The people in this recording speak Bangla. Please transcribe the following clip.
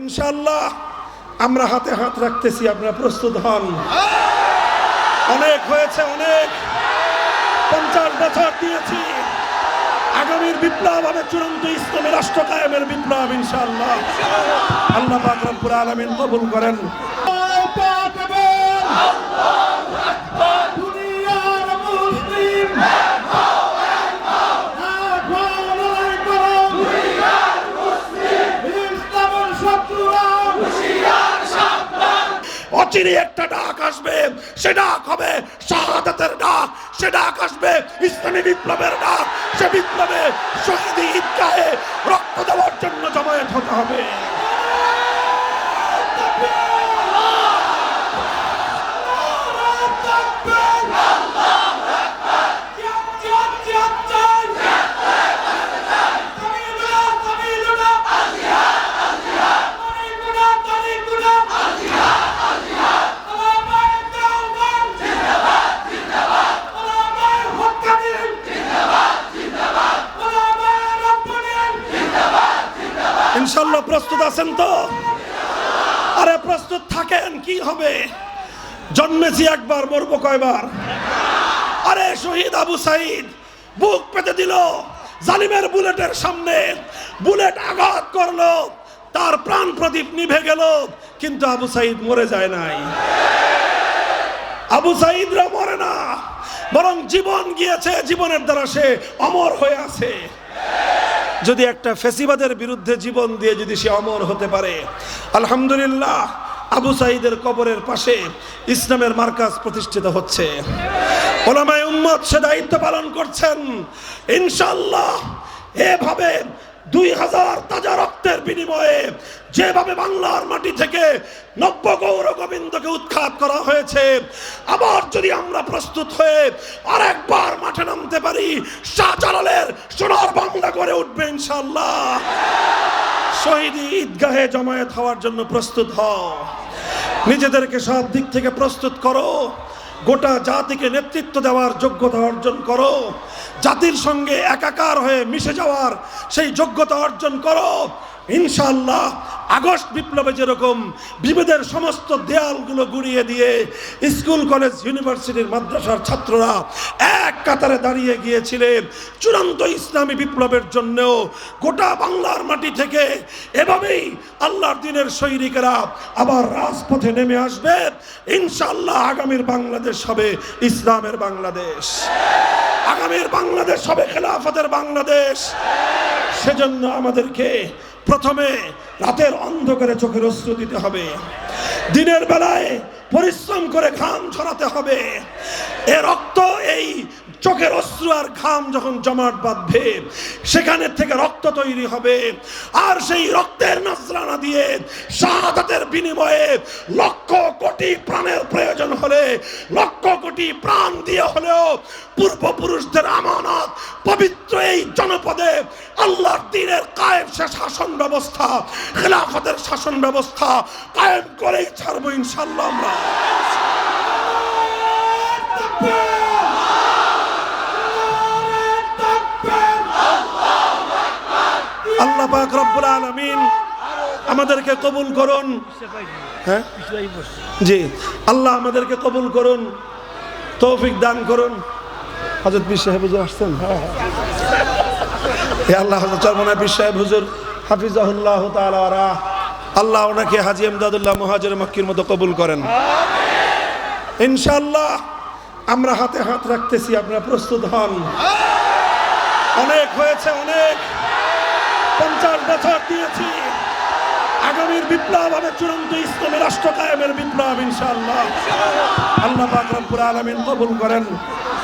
ইনশাল্লাহ আমরা হাতে হাত রাখতেছি, আপনারা প্রস্তুত হন। অনেক হয়েছে, অনেক। পঞ্চাশ বছর দিয়েছি। আগামীর বিপ্লব হবে, চূড়ান্ত ইসলামী রাষ্ট্র কায়েমের বিপ্লব ইনশাল্লাহ আল্লাহ রব্বুল আলামিন কবুল করেন। অচিরে একটা ডাক আসবে, সে ডাক হবে শাহাদাতের ডাক, সে ডাক আসবে ইসলামী বিপ্লবের ডাক, সে বিপ্লবে শহীদ ঈদগাহে রক্ত দেওয়ার জন্য জমায়েত হতে হবে। আছেন তো? আরে প্রস্তুত থাকেন, কি হবে? জন্মেছি একবার, মরবো কয়বার? আরে শহীদ আবু সাইদ, বুক পেতে দিল, জালিমের বুলেটের সামনে। বুলেট আঘাত করল, তার প্রাণ প্রদীপ নিভে গেল, কিন্তু আবু সাইদ মরে যায় নাই। আবু সাইদরা মরে না, বরং জীবন গিয়েছে, জীবনের দ্বারা সে অমর হয়ে আছে। যদি একটা ফেসিবাদের বিরুদ্ধে জীবন দিয়ে যদি সে অমর হতে পারে, আলহামদুলিল্লাহ, আবু সাইদের কবরের পাশে ইসলামের মার্কাজ প্রতিষ্ঠিত হচ্ছে। ওলামায় উম্মত সে দায়িত্ব পালন করছেন। ইনশাল্লাহ এভাবে দুই হাজার রক্তের বিনিময়ে যেভাবে বাংলার মাটি থেকে নব্য গৌর গোবিন্দকে উৎখাত করা হয়েছে, আবার যদি আমরা প্রস্তুত হয়ে আরেকবার মাঠে নামতে পারি, শাহজালালের সোনার বাংলা করে উঠবে ইনশাল্লাহ শহীদ ঈদগাহে জমায়েত হওয়ার জন্য প্রস্তুত হও। নিজেদেরকে সব দিক থেকে প্রস্তুত করো। গোটা জাতিকে নেতৃত্ব দেওয়ার যোগ্যতা অর্জন করো। জাতির সঙ্গে একাকার হয়ে মিশে যাওয়ার সেই যোগ্যতা অর্জন করো। ইনশাল্লাহ আগস্ট বিপ্লবে যেরকম বিভেদের সমস্ত দেয়ালগুলো গুড়িয়ে দিয়ে স্কুল, কলেজ, ইউনিভার্সিটির মাদ্রাসার ছাত্ররা এক কাতারে দাঁড়িয়ে গিয়েছিলেন, চূড়ান্ত ইসলামী বিপ্লবের জন্যও গোটা বাংলার মাটি থেকে এভাবেই আল্লাহর দিনের সৈনিকেরা আবার রাজপথে নেমে আসবে। ইনশাল্লাহ আগামীর বাংলাদেশ হবে ইসলামের বাংলাদেশ। আগামীর বাংলাদেশ হবে খেলাফতের বাংলাদেশ। সেজন্য আমাদেরকে প্রথমে রাতের অন্ধকারে চোখের অস্ত্র দিতে হবে। দিনের বেলায় পরিশ্রম করে ঘাম ছড়াতে হবে। এ রক্ত, এই চোখের অশ্রু আর ঘাম যখন জমাট বাঁধবে, সেখানের থেকে রক্ত তৈরি হবে। আর সেই রক্তের নজরানা দিয়ে শাহাদাতের বিনিময়ে লক্ষ কোটি প্রাণের প্রয়োজন হলে, লক্ষ কোটি প্রাণ দিয়ে হলেও পূর্বপুরুষদের আমানত পবিত্র এই জনপদে আল্লাহর দিনের কায়েম সে শাসন ব্যবস্থা, খেলাফতের শাসন ব্যবস্থা কায়েম করেই ছাড়বো ইনশাল্লাহ আমরা। আল্লাহ পাক রব্বুল আলামিন আমাদেরকে কবুল করুন। হ্যাঁ? জি, আল্লাহ আমাদেরকে কবুল করুন, তৌফিক দান করুন। হজরত বিশ সাহেব হুজুর আসছেন? আল্লাহ হজরত ওনাকে হাজি আমদাদুল্লাহ মহাজের মক্কির মতো কবুল করেন। ইনশাআল্লাহ আমরা হাতে হাত রাখতেছি, আপনারা প্রস্তুত হন। অনেক হয়েছে, অনেক। পঞ্চাশ বছর দিয়েছি। আগামীর বিপ্লব হবে চূড়ান্ত ইসলামী রাষ্ট্র কায়েমের বিপ্লব, ইনশাআল্লাহ। আল্লাহ পাক রব্বুল আলামিন কবুল করেন।